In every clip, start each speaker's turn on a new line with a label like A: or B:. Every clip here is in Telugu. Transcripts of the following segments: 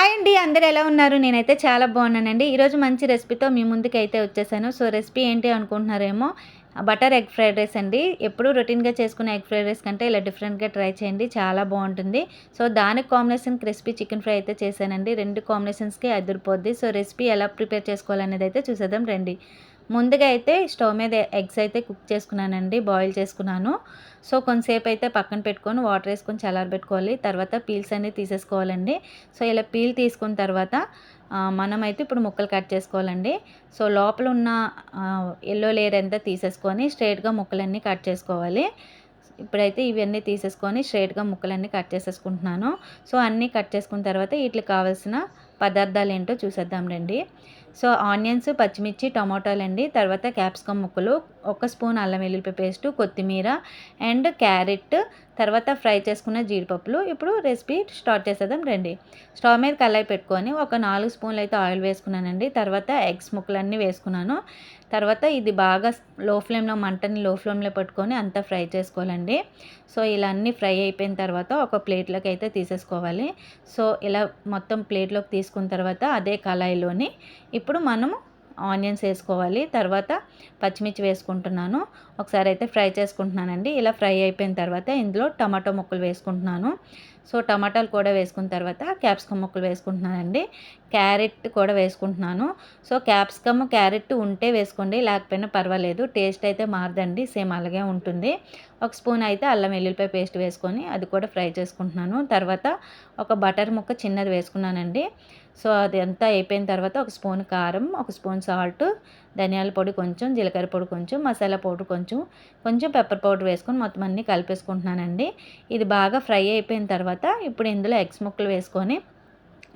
A: హాయ్ అండి అందరు ఎలా ఉన్నారు? నేనైతే చాలా బాగున్నానండి. ఈరోజు మంచి రెసిపీతో మీ ముందుకు అయితే వచ్చేసాను. సో రెసిపీ ఏంటి అనుకుంటున్నారేమో బటర్ ఎగ్ ఫ్రైడ్ రైస్ అండి. ఎప్పుడు రొటీన్గా చేసుకునే ఎగ్ ఫ్రైడ్ రైస్ కంటే ఇలా డిఫరెంట్గా ట్రై చేయండి చాలా బాగుంటుంది. సో దానికి కాంబినేషన్ క్రిస్పీ చికెన్ ఫ్రై అయితే చేశానండి. రెండు కాంబినేషన్స్కి అదిరిపోద్ది. సో రెసిపీ ఎలా ప్రిపేర్ చేసుకోవాలనేది అయితే చూసేద్దాం రండి. ముందుగా అయితే స్టవ్ మీద ఎగ్స్ అయితే కుక్ చేసుకున్నానండి బాయిల్ చేసుకున్నాను. సో కొంతసేపు అయితే పక్కన పెట్టుకొని వాటర్ వేసుకొని చల్లారబెట్టుకోవాలి తర్వాత పీల్స్ అన్నీ తీసేసుకోవాలండి. సో ఇలా పీల్ తీసుకున్న తర్వాత మనమైతే ఇప్పుడు ముక్కలు కట్ చేసుకోవాలండి. సో లోపల ఉన్న ఎల్లో లేయర్ అంతా తీసేసుకొని స్ట్రైట్గా ముక్కలన్నీ కట్ చేసుకోవాలి. ఇప్పుడైతే ఇవన్నీ తీసేసుకొని స్ట్రైట్గా ముక్కలన్నీ కట్ చేసేసుకుంటున్నాను. సో అన్నీ కట్ చేసుకున్న తర్వాత వీటికి కావాల్సిన పదార్థాలు ఏంటో చూసేద్దాం రండి. సో ఆనియన్స్ పచ్చిమిర్చి టమాటాలు అండి తర్వాత క్యాప్సికమ్ ముక్కలు ఒక స్పూన్ అల్లం వెల్లుల్లి పేస్ట్ కొత్తిమీర అండ్ క్యారెట్. తర్వాత ఫ్రై చేసుకున్న జీడిపప్పులు. ఇప్పుడు రెసిపీ స్టార్ట్ చేసేద్దాం రండి. స్టవ్ మీద కళాయి పెట్టుకొని ఒక నాలుగు స్పూన్లు అయితే ఆయిల్ వేసుకున్నానండి. తర్వాత ఎగ్స్ ముక్కలన్నీ వేసుకున్నాను. తర్వాత ఇది బాగా లో ఫ్లేమ్లో మంటని లో ఫ్లేమ్లో పెట్టుకొని అంతా ఫ్రై చేసుకోవాలండి. సో ఇలా అన్నీ ఫ్రై అయిపోయిన తర్వాత ఒక ప్లేట్లోకి అయితే తీసేసుకోవాలి. సో ఇలా మొత్తం ప్లేట్లోకి తీసుకున్న తర్వాత అదే కళాయిలోని ఇప్పుడు మనము ఆనియన్స్ వేసుకోవాలి. తర్వాత పచ్చిమిర్చి వేసుకుంటున్నాను. ఒకసారి అయితే ఫ్రై చేసుకుంటున్నానండి. ఇలా ఫ్రై అయిపోయిన తర్వాత ఇందులో టమాటో ముక్కలు వేసుకుంటున్నాను. సో టమాటాలు కూడా వేసుకున్న తర్వాత క్యాప్సికమ్ ముక్కలు వేసుకుంటున్నానండి. క్యారెట్ కూడా వేసుకుంటున్నాను. సో క్యాప్సికమ్ క్యారెట్ ఉంటే వేసుకోండి లేకపోయినా పర్వాలేదు. టేస్ట్ అయితే మారదండి సేమ్ అలాగే ఉంటుంది. ఒక స్పూన్ అయితే అల్లం వెల్లుల్లిపాయ పేస్ట్ వేసుకొని అది కూడా ఫ్రై చేసుకుంటున్నాను. తర్వాత ఒక బటర్ ముక్క చిన్నది వేసుకున్నానండి. సో అది అంతా అయిపోయిన తర్వాత ఒక స్పూన్ కారం ఒక స్పూన్ సాల్ట్ ధనియాల పొడి కొంచెం జీలకర్ర పొడి కొంచెం మసాలా పౌడర్ కొంచెం కొంచెం పెప్పర్ పౌడర్ వేసుకొని మొత్తం అన్నీ కలిపేసుకుంటున్నానండి. ఇది బాగా ఫ్రై అయిపోయిన తర్వాత తర్వాత ఇప్పుడు ఇందులో ఎగ్స్ ముక్కలు వేసుకొని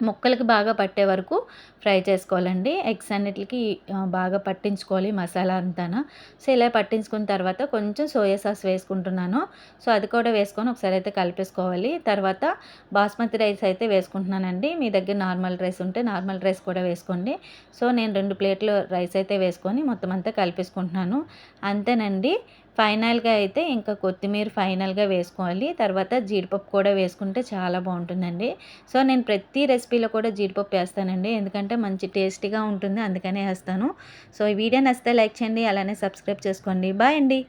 A: ముక్కలకి బాగా పట్టే వరకు ఫ్రై చేసుకోవాలండి. ఎగ్స్ అన్నిటికి బాగా పట్టించుకోవాలి మసాలా అంతా సో ఇలా పట్టించుకున్న తర్వాత కొంచెం సోయా సాస్ వేసుకుంటున్నాను. సో అది కూడా వేసుకొని ఒకసారి అయితే కలిపేసుకోవాలి. తర్వాత బాస్మతి రైస్ అయితే వేసుకుంటున్నానండి. మీ దగ్గర నార్మల్ రైస్ ఉంటే నార్మల్ రైస్ కూడా వేసుకోండి. సో నేను రెండు ప్లేట్లు రైస్ అయితే వేసుకొని మొత్తం అంతా కలిపేసుకుంటున్నాను. అంతేనండి. ఫైనల్గా అయితే ఇంకా కొత్తిమీర ఫైనల్గా వేసుకోవాలి. తర్వాత జీడిపప్పు కూడా వేసుకుంటే చాలా బాగుంటుందండి. సో నేను ప్రతి రెసిపీలో కూడా జీడిపప్పు వేస్తానండి. ఎందుకంటే మంచి టేస్టీగా ఉంటుంది. అందుకనే వేస్తాను. సో ఈ వీడియో నచ్చితే లైక్ చేయండి. అలానే సబ్స్క్రైబ్ చేసుకోండి. బాయ్ అండి.